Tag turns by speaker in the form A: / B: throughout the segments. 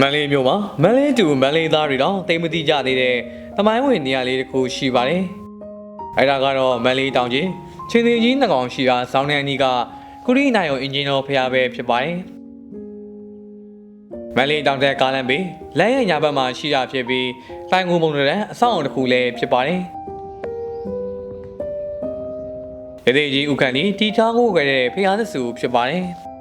A: မန်လေးမျိုးမှာမန်လေးတူမန်လေးသားတွေတော့တိမ်မတိကြသေးတဲ့တမိုင်းဝင်နေရာလေးတစ်ခုရှိပါတယ်။အဲဒါကတော့မန်လေးတောင်ကြီးချင်းသေးကြီးနှကောင်ရှိရာဇောင်းနေအနီးကကုရီနိုင်ယုံအင်ဂျင်တော်ဖျားပဲဖြစ်ပါတယ်။မန်လေးတောင်တဲ့ကားလမ်းပေးလမ်းရဲ့ညာဘက်မှာရှိတာဖြစ်ပြီးတိုင်ငူမုံတဲ့အဆောက်အုံတစ်ခုလည်းဖြစ်ပါတယ်။ရသေးကြီးဥက္ကဋ္ဌတီချားကိုခဲ့တဲ့ဖျားသစုဖြစ်ပါတယ်။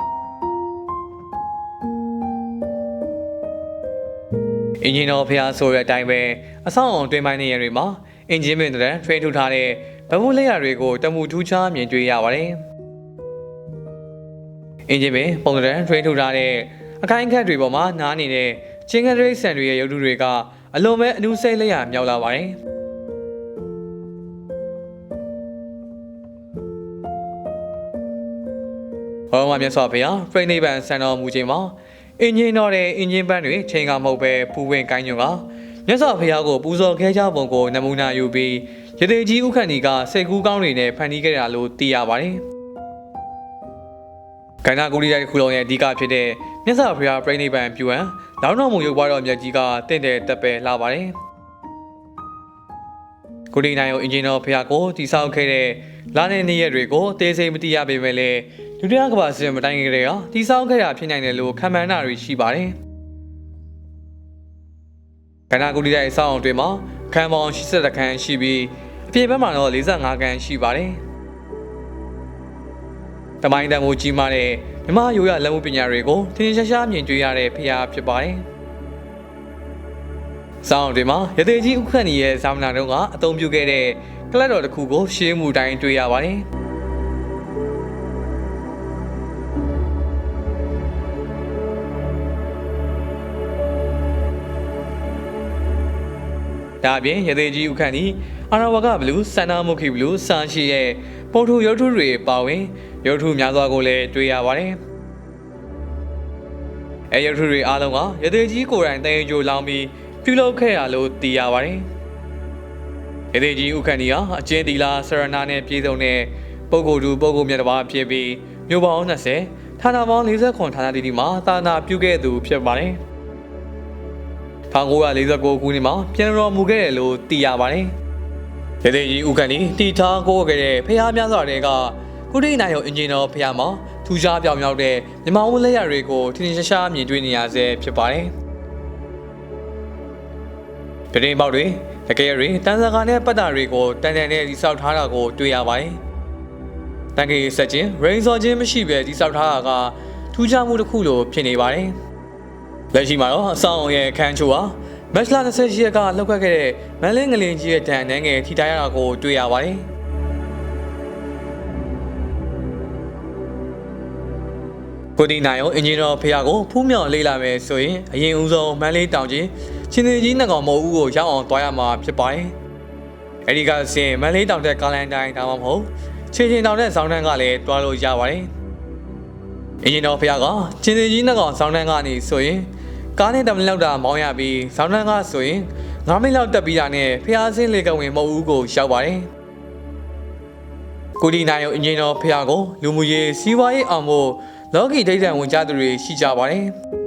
A: အင်ဂျင်တော်ဖျားဆိုတဲ့အတိုင်းပဲအဆောင်အောင်တွင်ပိုင်းနေရတွေမှာအင်ဂျင်မင်တဲ့ထွေးထူထားတဲ့ဗမှုလက်ရတွေကိုတမှုထူးခြားမြင်တွေ့ရပါတယ်။အင်ဂျင်မင်ပုံစံထွေးထူထားတဲ့အခိုင်အခက်တွေပေါ်မှာနားနေတဲ့ချင်းကဒရိတ်ဆန်တွေရဲ့ရုပ်ထုတွေကအလွန်ပဲအနူးစိတ်လက်ရမြောက်လာပါတယ်။ဟောမှာမြတ်စွာဘုရားဖရိနေဗန်ဆန်တော်မူခြင်းမှာ အင်ဂျင်တော်တဲ့အင်ဂျင်ပန်းတွေချိန်ကမဟုတ်ပဲပူဝင်ကိုင်းညွန်ကမြတ်စွာဘုရားကိုပူဇော်ခဲကြပုံကိုနမူနာယူပြီးရသေးကြီးဥက္ကဋ္ဌီကစိတ်ကူးကောင်းတွေနဲ့ဖန်တီးခဲ့တာလို့သိရပါတယ်။ကန္နာကူရီတိုက်တစ်ခုလုံးရဲ့အဓိကဖြစ်တဲ့မြတ်စွာဘုရားပြိဋိဘံပြုဟံလောင်းတော်မူရုပ်ပွားတော်မြတ်ကြီးကတင့်တယ်တက်ပဲလာပါတယ်။ ကိုဒီနိုင်ကိုအင်ဂျင်တော်ဖျားကိုတိဆောက်ခဲ့တဲ့လာတဲ့နေ့ရက်တွေကိုအသေးစိတ်မသိရပေမဲ့လည်းဒုတိယကမ္ဘာစစ်မတိုင်ခင်ကတည်းကတိဆောက်ခဲ့တာဖြစ်နိုင်တယ်လို့ခံမှန်းတာတွေရှိပါတယ်။ကန္နာကူရီတိုက်အဆောက်အုံတွေမှာခန်းပေါင်း80ခန်းရှိပြီးအပြင်ဘက်မှာတော့45ခန်းရှိပါတယ်။တမိုင်းတန်မိုးကြီးမားတဲ့မြမရိုးရလက်မှုပညာတွေကိုထင်ထင်ရှားရှားမြင်တွေ့ရတဲ့ဖျားဖြစ်ပါတယ်။ စောင်းတွေမှာရသေးကြီးဥက္ကဋ္ဌီရဲ့ဇာမနာတုန်းကအသုံးပြုခဲ့တဲ့ကလပ်တော်တစ်ခုကိုရှင်းမှုတိုင်းတွေ့ရပါတယ်။ဒါအပြင်ရသေးကြီးဥက္ကဋ္ဌီအာရဝကဘလူးစန္ဒမုခိဘလူးစာရှိရဲ့ပုံထုရုပ်ထုတွေပါဝင်ရုပ်ထုများစွာကိုလည်းတွေ့ရပါတယ်။အဲရုပ်ထုတွေအားလုံးကရသေးကြီးကိုယ်တိုင်တန်ရင်ကြိုလောင်းပြီး ပြုလုပ်ခဲ့ရလို့သိရပါတယ်။ရသေးကြီးဥက္ကဋ္ဌီဟာအကျဉ်းတီလာဆရနာနဲ့ပြည်စုံတဲ့ပုဂ္ဂိုလ်သူပုဂ္ဂိုလ်မြတ်တစ်ပါးဖြစ်ပြီးမြို့ပေါင်း20ဌာနပေါင်း40ခွန်ဌာနတီတီမှာသာနာပြုခဲ့သူဖြစ်ပါတယ်။1949ခုနှစ်မှာပြန်တော်မူခဲ့တယ်လို့သိရပါတယ်။ရသေးကြီးဥက္ကဋ္ဌီတီထားကိုခဲ့တဲ့ဖျားများစွာတွေကကုဋိနိုင်ရုံအင်ဂျင်တော်ဖျားမှာထူးခြားပြောင်မြောက်တဲ့မြမဝန်းလက်ရတွေကိုထင်ထင်ရှားရှားမြင်တွေ့နေရဆဲဖြစ်ပါတယ်။ ပြတင်းပေါက်တွေတကယ်ရီတန်စကာနဲ့ပတ်တာတွေကိုတန်တန်နဲ့တိဆောက်ထားတာကိုတွေ့ရပါတယ်။တန်ကေဆက်ချင်းရိန်စော်ချင်းမရှိပဲတိဆောက်ထားတာကထူးခြားမှုတစ်ခုလိုဖြစ်နေပါတယ်။လက်ရှိမှာတော့အဆောင်အုံရဲ့အခန်းချို့ဟာမက်လ28ရက်ကလောက်ခတ်ခဲ့တဲ့မန်လင်းငလင်ကြီးရဲ့တန်နှန်းငယ်ထိထားရတာကိုတွေ့ရပါတယ်။ကိုဒီနိုင်ရောအင်ဂျင်တော်ဖျားကိုဖူးမြောင်လေးလာမယ်ဆိုရင်အရင်ဦးဆုံးမန်လေးတောင်ကြီး ချင်းသေးကြီးနှကောင်မို့ဦးကိုရောက်အောင်တွားရမှာဖြစ်ပါတယ်။အဲဒီကစင်မန်လေးတောင်တဲ့ကားလန်တိုင်းဒါမှမဟုတ်ချင်းချင်းတောင်တဲ့ဇောင်းတန်းကလည်းတွားလို့ရပါတယ်။အင်ဂျင်တော်ဖျားကချင်းသေးကြီးနှကောင်ဇောင်းတန်းကနေဆိုရင်ကားနဲ့တမလောက်တာမောင်းရပြီးဇောင်းတန်းကဆိုရင်9မိနစ်လောက်တက်ပြီးတာနဲ့ဖျားစင်းလေကဝင်မဟုတ်ဦးကိုရောက်ပါတယ်။ကိုဒီနိုင်ရောအင်ဂျင်တော်ဖျားကိုလူမှုရေးစီးပွားရေးအောင်ဖို့လော်ဂီဒိတ်တန်ဝင်ကြသူတွေရှိကြပါတယ်။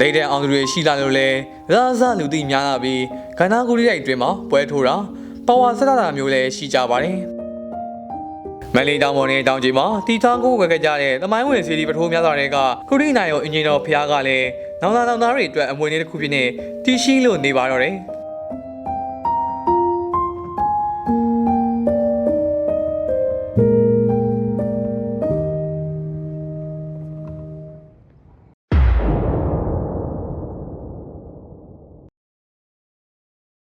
A: ဒိတ်တန်အောင်သူတွေရှိလာလို့လဲရာဇလူသိများလာပြီးကန္နာကူရီရိုက်အတွင်းမှာပွဲထိုးတာပါဝါစရတာမျိုးလည်းရှိကြပါတယ်။မန်လေးတောင်ပေါ်နဲ့တောင်ကြီးမှာတီထောင်ကိုဝယ်ခဲ့ကြတဲ့သမိုင်းဝင်စီဒီပထိုးများစွာတွေကကုရီနိုင်ရောအင်ဂျင်တော်ဖျားကလည်းနောင်သားနောင်သားတွေအတွက်အမွေအနှစ်တစ်ခုဖြစ်နေတီရှိလို့နေပါတော့တယ်။